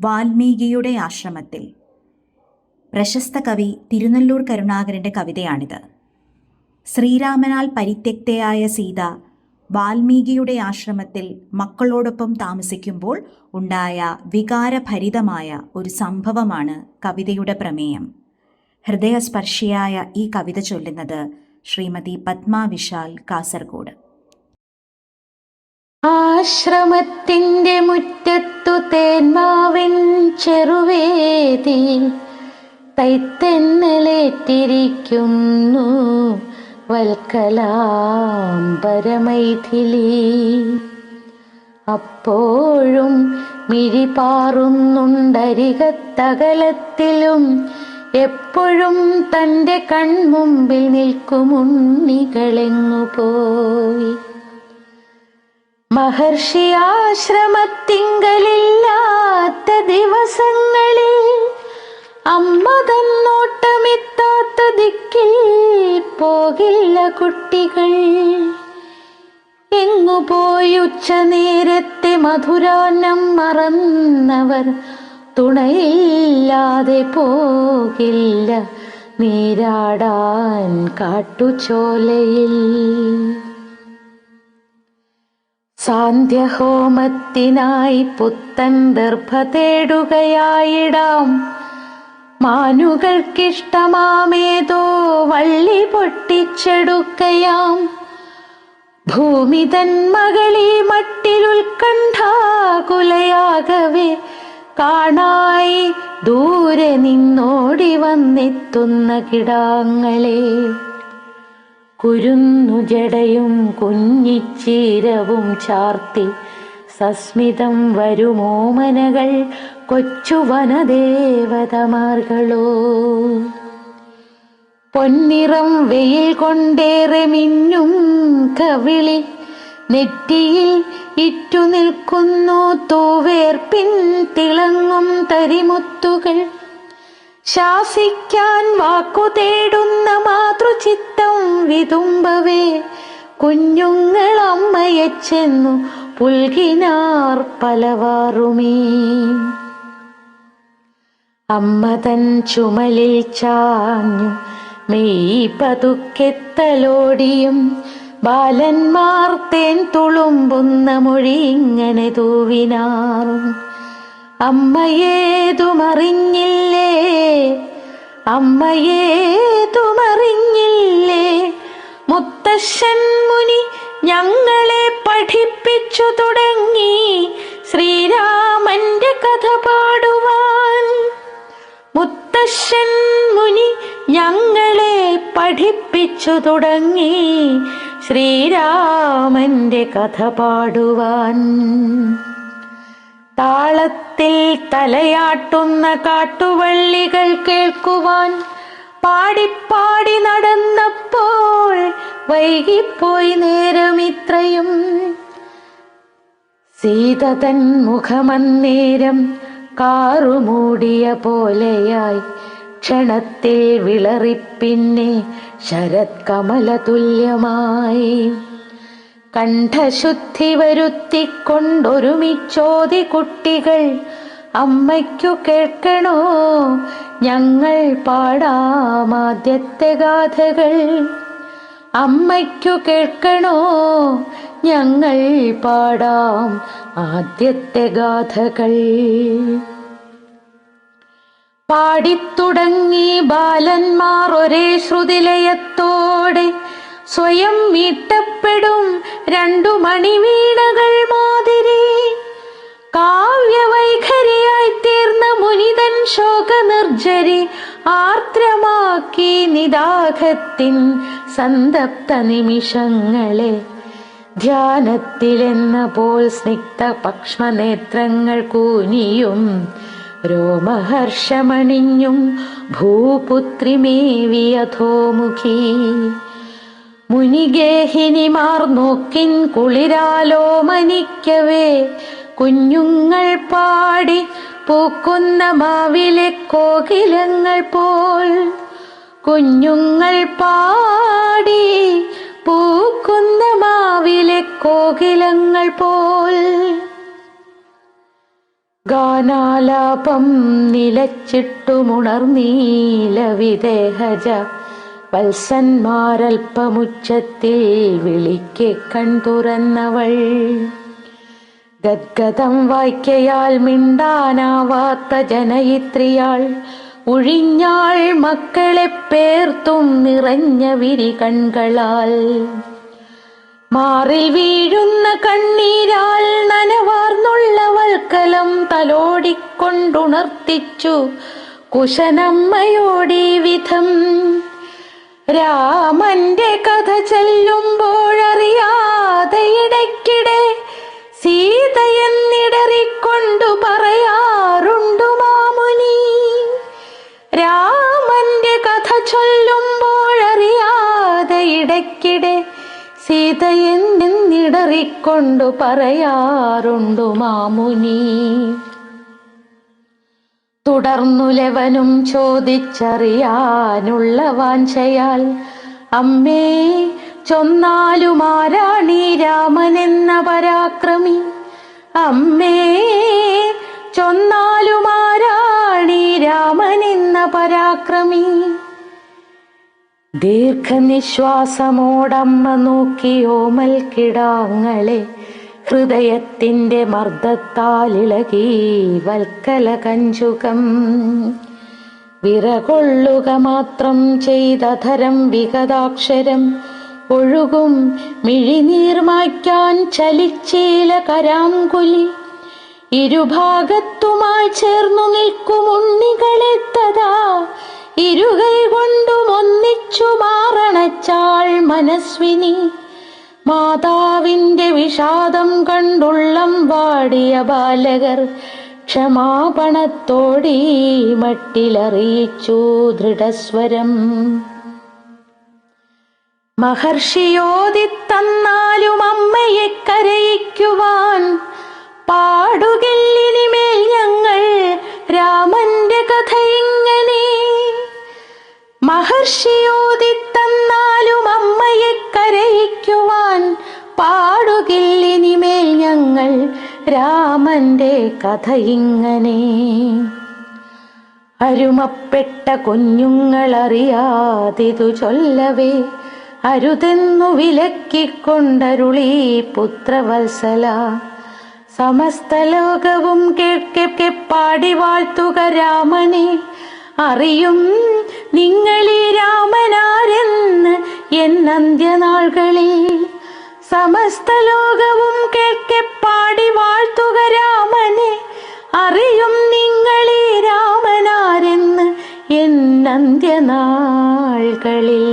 വാൽമീകിയുടെ ആശ്രമത്തിൽ. പ്രശസ്ത കവി തിരുനെല്ലൂർ കരുണാകരന്റെ കവിതയാണിത്. ശ്രീരാമനാൽ പരിത്യക്തയായ സീത വാൽമീകിയുടെ ആശ്രമത്തിൽ മക്കളോടൊപ്പം താമസിക്കുമ്പോൾ ഉണ്ടായ വികാരഭരിതമായ ഒരു സംഭവമാണ് കവിതയുടെ പ്രമേയം. ഹൃദയസ്പർശിയായ ഈ കവിത ചൊല്ലുന്നത് ശ്രീമതി പത്മ വിശാൽ കാസർഗോഡ്. ആശ്രമത്തിന്റെ മുറ്റത്തു തേന്മാവിൻ ചെറുവേദി തൈത്തെന്നലേറ്റിരിക്കുന്നു വൽക്കലാംബരമൈഥിലി. അപ്പോഴും മിഴിപാറുന്നുണ്ടരികത്തകലത്തിലും എപ്പോഴും തന്റെ കൺമുമ്പിൽ നിൽക്കുമുണ്ണികളെങ്ങു പോയി മഹർഷി ആശ്രമത്തിങ്കലില്ലാത്ത ദിവസങ്ങളിൽ അമ്മ തന്നോട്ടമെത്താത്ത ദിക്കിൽ പോകില്ല കുട്ടികൾ. എങ്ങു പോയി ഉച്ച നേരത്തെ മധുരാന്നം മറന്നവർ തുണയില്ലാതെ പോകില്ല നീരാടാൻ കാട്ടുചോലയിൽ. സാന്ധ്യഹോമത്തിനായി പുത്തൻ ദർഭ തേടുകയായിടാം. മാനുകൾക്കിഷ്ടമാമേതോ വള്ളി പൊട്ടിച്ചെടുക്കയാം. ഭൂമി തൻ മകളി മട്ടിലുൽക്കണ്ഠാകുലയാകവേ കാണായി ദൂരെ നിന്നോടി വന്നെത്തുന്ന കിടാങ്ങളെ. കുരുന്നു ജടയും കുഞ്ഞിച്ചീരവും ചാർത്തി സസ്മിതം വരുമോമനകൾ കൊച്ചു വനദേവതമാർകളോ പൊന്നിറം വെയിൽ കൊണ്ടേറെ മിന്നും കവിളി നെറ്റിയിൽ ഇറ്റു നിൽക്കുന്നു തൂവേർപ്പിൻ തിളങ്ങും തരിമുത്തുകൾ. ശാസിക്കാൻ വാക്കു തേടുന്ന മാതൃചിത്തം വിതുമ്പവേ കുഞ്ഞുങ്ങൾ അമ്മയെ ചെന്നു പുൽകിനാർ പലവാറുമേ. അമ്മ തൻ ചുമലിൽ ചാഞ്ഞു മെയ് പതുക്കെത്തലോടിയും ബാലന്മാർ തേൻ തുളുമ്പുന്ന മൊഴി ഇങ്ങനെ തൂവിനാറും. അമ്മയേതുമറിഞ്ഞില്ലേ? അമ്മയേതുമറിഞ്ഞില്ലേ? മുത്തശ്ശൻ മുനി ഞങ്ങളെ പഠിപ്പിച്ചു തുടങ്ങി. ശ്രീരാമന്റെ കഥ പാടുവാൻ. മുത്തശ്ശൻ മുനി ഞങ്ങളെ പഠിപ്പിച്ചു തുടങ്ങി. ശ്രീരാമന്റെ കഥ പാടുവാൻ. താളത്തിൽ തലയാട്ടുന്ന കാട്ടുവള്ളികൾ കേൾക്കുവാൻ. പാടിപ്പാടി നടന്നപ്പോൾ വൈകിപ്പോയി നേരം ഇത്രയും. സീത തൻ മുഖമന്നേരം കാറുമൂടിയ പോലെയായി ക്ഷണത്തിൽ വിളറിപ്പിന്നെ ശരത് കമല തുല്യമായി കണ്ഠശുദ്ധി വരുത്തിക്കൊണ്ടൊരുമിച്ചോതി കുട്ടികൾ അമ്മയ്ക്കു കേൾക്കണോ? ഞങ്ങൾ പാടാം ആദ്യത്തെ ഗാഥകൾ. അമ്മയ്ക്കു കേൾക്കണോ? ഞങ്ങൾ പാടാം ആദ്യത്തെ ഗാഥകൾ. പാടിത്തുടങ്ങി ബാലന്മാർ ഒരേ ശ്രുതിലയത്തോടെ സ്വയം മീട്ടപ്പെടും രണ്ടു മണിവീണകൾ. ശോകനിർജരി ആർദ്രമാക്കി നിദാഘത്തിൻ സന്തപ്ത നിമിഷങ്ങളെ. ധ്യാനത്തിലെന്ന പോൽ സ്നിഗ്ധ പക്ഷമനേത്രങ്ങൾ കൂനിയും രോമഹർഷമണിഞ്ഞും ഭൂപുത്രിമേവിയധോമുഖി. മുനിഗേഹിനിമാർ നോക്കിൻ കുളിരാലോ മനിക്കവേ കുഞ്ഞുങ്ങൾ പാടി പൂക്കുന്ന മാവിലെ കോകിലങ്ങൾ പോൽ. കുഞ്ഞുങ്ങൾ പാടി പൂക്കുന്ന മാവിലെ കോകിലങ്ങൾ പോൽ. ഗാനാലാപം നിലച്ചിട്ടുമുണർന്നീല വിദേഹജ വത്സന്മാരൽപ്പമുച്ചത്തിൽ വിളിക്കെ കൺ തുറന്നവൾ ഗദ്ഗതം വായിക്കയാൽ മിണ്ടാനാവാത്ത ജനയിത്രിയാൾ ഒഴിഞ്ഞാൾ മക്കളെ പേർത്തും നിറഞ്ഞ വിരി കൺകളാൽ. മാറിൽ വീഴുന്ന കണ്ണീരാൽ നനവാർന്നുള്ള വൽക്കലം തലോടിക്കൊണ്ടുണർത്തിച്ചു കുശനമ്മയോടീ വിധം. രാമന്റെ കഥ ചെല്ലുമ്പോഴറിയാതെ ഇടയ്ക്കിടെ സീതയെന്നിടറിക്കൊണ്ടു പറയാറുണ്ടു മാമുനി. രാമന്റെ കഥ ചൊല്ലുമ്പോഴറിയാതെ ഇടയ്ക്കിടെ സീതയെന്നിടറിക്കൊണ്ടു പറയാറുണ്ടു മാമുനി. തുടർന്നു ലവനും ചോദിച്ചറിയാനുള്ള വാഞ്ചയാൽ അമ്മേ ചൊന്നാലുമാരാണീ രാമനെന്ന പരാക്രമി? അമ്മേ ചൊന്നാലുമാരാണി രാമനെന്ന പരാക്രമി? ദീർഘനിശ്വാസമോടമ്മ നോക്കിയോമൽ കിടാങ്ങളെ ഹൃദയത്തിന്റെ മർദ്ദത്താലിളകി വൽക്കല കഞ്ചുകം. വിറകൊള്ളുക മാത്രം ചെയ്ത ധരം വിഗതാക്ഷരം ഒഴുകും മിഴിനീർ മായ്ക്കാൻ ചലിച്ചീല കരാങ്കുലി. ഇരുഭാഗത്തുമായി ചേർന്നു നിൽക്കും ഉണ്ണികളെത്തതാ ഇരുകൈ കൊണ്ടും ഒന്നിച്ചു മാറണച്ചാൾ മനസ്വിനി. മാതാവിന്റെ വിഷാദം കണ്ടുള്ളം വാടിയ ബാലകർ ക്ഷമാപണത്തോടീ മട്ടിലറിയിച്ചു ദൃഢസ്വരം. മഹർഷിയോദിത്തന്നാലും അമ്മയെ കരയിക്കുവാൻ പാടുകില്ലിനിമേൽ ഞങ്ങൾ രാമന്റെ കഥ ഇങ്ങനെ. മഹർഷിയോദിത്തന്നാലും അമ്മയെ കരയിക്കുവാൻ പാടുകില്ലിനിമേൽ ഞങ്ങൾ രാമന്റെ കഥ ഇങ്ങനെ. അരുമപ്പെട്ട കുഞ്ഞുങ്ങളറിയാതിതു ചൊല്ലവേ അരുതെന്നു വിലക്കിക്കൊണ്ടരുളീ പുത്രവത്സല. സമസ്ത ലോകവും കേൾക്കെ പാടി വാഴ്ത്തുക രാമനെ. അറിയും നിങ്ങളീ രാമനാരെന്ന് എൻ അന്ത്യനാളുകളിൽ. സമസ്ത ലോകവും കേൾക്കെ പാടി വാഴ്ത്തുക രാമനെ. അറിയും നിങ്ങളീ രാമനാരെന്ന് என் நந்திய நாள்களில்